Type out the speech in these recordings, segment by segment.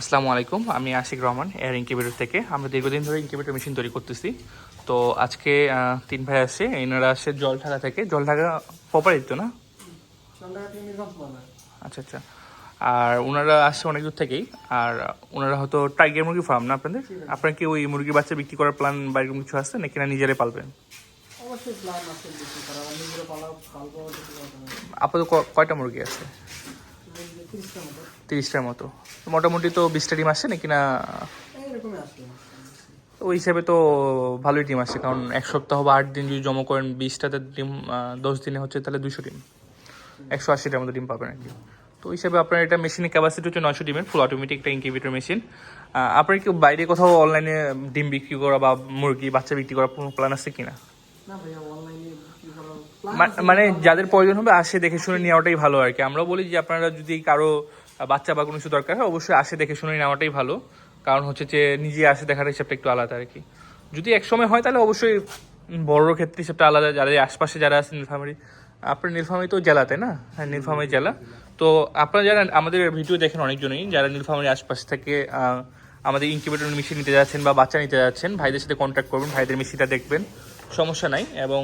আসসালামু আলাইকুম আমি আশিক রহমান এয়ার ইনকিউবেটর থেকে। আমরা দীর্ঘদিন ধরে ইনকিউবেটর মেশিন তৈরি করতেছি। তো আজকে তিন ভাই আসছে এনারা আসছে জলঢাকা থেকে। জলঢাকা প্রপারিত তো না? আচ্ছা আচ্ছা। আর ওনারা আসছে অনেক দূর থেকেই। আর ওনারা হয়তো টাইগার মুরগি ফার্ম না আপনাদের? আপনার কি ওই মুরগি বাচ্চা বিক্রি করার প্ল্যান বা এরকম কিছু আছে নাকি না নিজেরাই পালবেন? আপাতত কয়টা মুরগি আছে? তিরিশটার মতো। মোটামুটি তো বিশটা ডিম আসছে নাকি না? ওই হিসাবে তো ভালোই ডিম আসছে, কারণ এক সপ্তাহ বা আট দিন যদি জমা করেন বিশটাতে ডিম দশ দিনে হচ্ছে তাহলে দুশো ডিম একশো আশিটার মতো ডিম পাবেন আর কি। তো ওই হিসাবে আপনার এটা মেশিনের ক্যাপাসিটি হচ্ছে নয়শো ডিমের ফুল অটোমেটিক একটা ইনকিউবেটর মেশিন আপনার কি বাইরে কোথাও অনলাইনে ডিম বিক্রি করা বা মুরগি, বাচ্চা বিক্রি করার কোনো প্ল্যান আছে কিনা? না অনলাইনে বিক্রি করার প্ল্যান মা- মানে যাদের প্রয়োজন হবে আসে দেখে শুনে নেওয়াটাই ভালো আর কি। আমরা বলি যে আপনারা যদি কারও বাচ্চা বা কোনো কিছু দরকার হয় অবশ্যই আসে দেখে শুনে নেওয়াটাই ভালো। কারণ হচ্ছে যে নিজে আসে দেখার হিসাবটা একটু আলাদা আর কি। যদি এক সময় হয় তাহলে অবশ্যই বড় ক্ষেত্রে হিসাবটা আলাদা। যাদের আশপাশে যারা আছে নীলফামারি আপনার নীলফামারি তো জেলাতে না? হ্যাঁ নীলফামারি জেলা। তো আপনারা যারা আমাদের ভিডিও দেখেন অনেকজনই যারা নীলফামারি আশপাশ থেকে আমাদের ইনকিউবেটর মেশিন নিতে যাচ্ছেন বা বাচ্চা নিতে যাচ্ছেন ভাইদের সাথে কন্ট্যাক্ট করবেন ভাইদের মেশিনটা দেখবেন সমস্যা নাই। এবং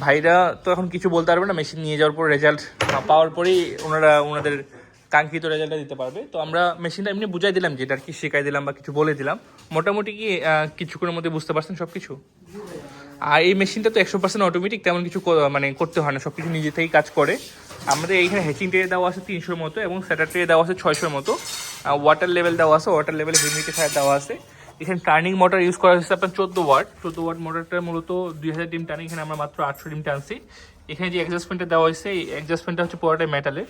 ভাইরা তো এখন কিছু বলতে পারবে না মেশিন নিয়ে যাওয়ার পর রেজাল্ট পাওয়ার পরেই ওনারা ওনাদের কাঙ্ক্ষিত রেজাল্টটা দিতে পারবে। তো আমরা মেশিনটা এমনি বুঝাই দিলাম যে এটা আর কি শেখাই দিলাম বা কিছু বলে দিলাম। মোটামুটি কি কিছুক্ষণের মধ্যে বুঝতে পারছেন সব কিছু আর এই মেশিনটা তো একশো পার্সেন্ট অটোমেটিক তেমন কিছু মানে করতে হয় না সব কিছু নিজে থেকেই কাজ করে। আমাদের এইখানে হ্যাচিং ট্রে দেওয়া আছে তিনশোর মতো এবং স্যাটার ট্রে দেওয়া আছে ছয়শোর মতো। ওয়াটার লেভেল দেওয়া আছে ওয়াটার লেভেল হিউমিডিফায়ার দেওয়া আছে। এখানে টার্নিং মোটর ইউজ করা হয়েছে আপনার চোদ্দ ওয়াট চোদ্দ ওয়াট মোটরটা মূলত দুই হাজার ডিম টানি, এখানে আমরা মাত্র আটশো ডিম টানছি। এখানে যে অ্যাডজাস্টমেন্টটা দেওয়া হয়েছে, এই অ্যাডজাস্টমেন্টটা হচ্ছে পুরোটাই মেটালের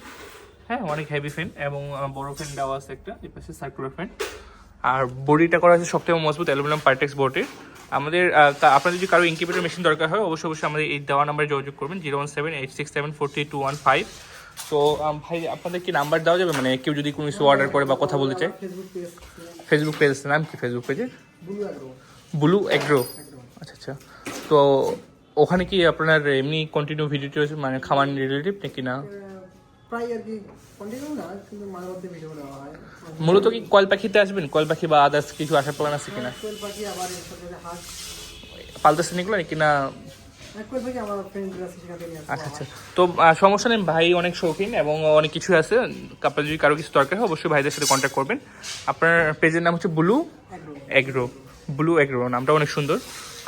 হ্যাঁ অনেক হেভি ফ্যান এবং বড় ফ্যান দেওয়া আছে একটা, এই পাশে সার্কুলার ফ্যান আর বডিটা করা হয়েছে সবথেকে মজবুত অ্যালুমিনিয়াম পার্টেক্স বোর্ডের আমাদের আপনাদের যদি কারও ইনকিউবেটর মেশিন দরকার হয়, অবশ্যই অবশ্যই আমাদের এই দেওয়া নাম্বারে যোগাযোগ করবেন, zero one seven eight six seven four three two one five. তো ভাই, আপনাদের কি নাম্বার দেওয়া যাবে? মানে কেউ যদি কোনো কিছু অর্ডার করে বা কথা বলতে চায়। ফেসবুক পেজ নাম কি ফেসবুক পেজের ব্লু অ্যাগ্রো এগ্রো আচ্ছা আচ্ছা। তো ওখানে কি আপনার এমনি কন্টিনিউ ভিডিও মানে খাবার রিলেটিভ নাকি না? প্রায় আর কি কন্টিনিউ না কিন্তু মাঝে মধ্যে ভিডিও দেওয়া হয়। মূলত কি কয়েল পাখিতে আসবেন? কয়েল পাখি বা আদার্স কিছু আসার প্ল্যান আছে কিনা? কোয়েল পাখি আবার হাঁস পালতেছেন এগুলো নাকি না আচ্ছা আচ্ছা। তো সমস্যা নেই ভাই অনেক শৌখিন এবং অনেক কিছু আছে। আপনার যদি কারও কিছু দরকার হয় অবশ্যই ভাইদের সাথে কন্ট্যাক্ট করবেন। আপনার পেজের নাম হচ্ছে ব্লু এগ্রো ব্লু এগ্রো নামটা অনেক সুন্দর।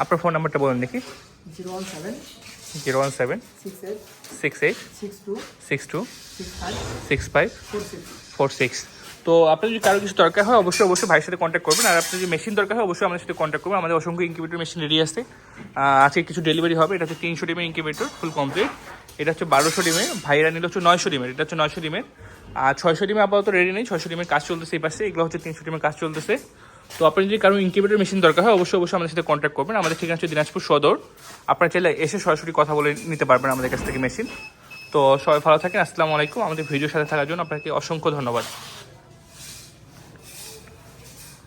আপনার ফোন নাম্বারটা বলেন দেখি। Zero one seven zero one seven six eight six two six five four six তো আপনার যদি কারও কিছু দরকার হয় অবশ্যই অবশ্যই ভাইয়ের সাথে কন্ট্যাক্ট করবেন। আর আপনার যদি মেশিন দরকার হয় অবশ্যই আমাদের সাথে কন্ট্যাক্ট করবেন। আমাদের অসংখ্য ইনকিউবেটর মেশিন রেডি আছে। আজকে কিছু ডেলিভারি হবে। এটা হচ্ছে তিনশো ডিমের ইনকিউবেটর ফুল কমপ্লিট এটা হচ্ছে বারোশো ডিমের। ভাইয়েরা নিল হচ্ছে নয়শো ডিমের। এটা হচ্ছে নয়শো ডিমের। আর ছয়শো ডিমে আপাতত রেডি নেই। ছয়শো ডিমের কাজ চলতেছে এই পাশে। এগুলো হচ্ছে তিনশো ডিমের কাজ চলতেছে। তো আপনি যদি কারও ইনকিউবেটর মেশিন দরকার হয়, অবশ্যই অবশ্যই আমাদের সাথে কন্ট্যাক্ট করবেন। আমাদের ঠিকানা হচ্ছে দিনাজপুর সদর। আপনারা চাইলে এসে সরাসরি কথা বলে নিতে পারবেন আমাদের কাছ থেকে মেশিন তো সবাই ভালো থাকেন। আসসালামু আলাইকুম। আমাদের ভিডিওর সাথে থাকার জন্য আপনাকে অসংখ্য ধন্যবাদ।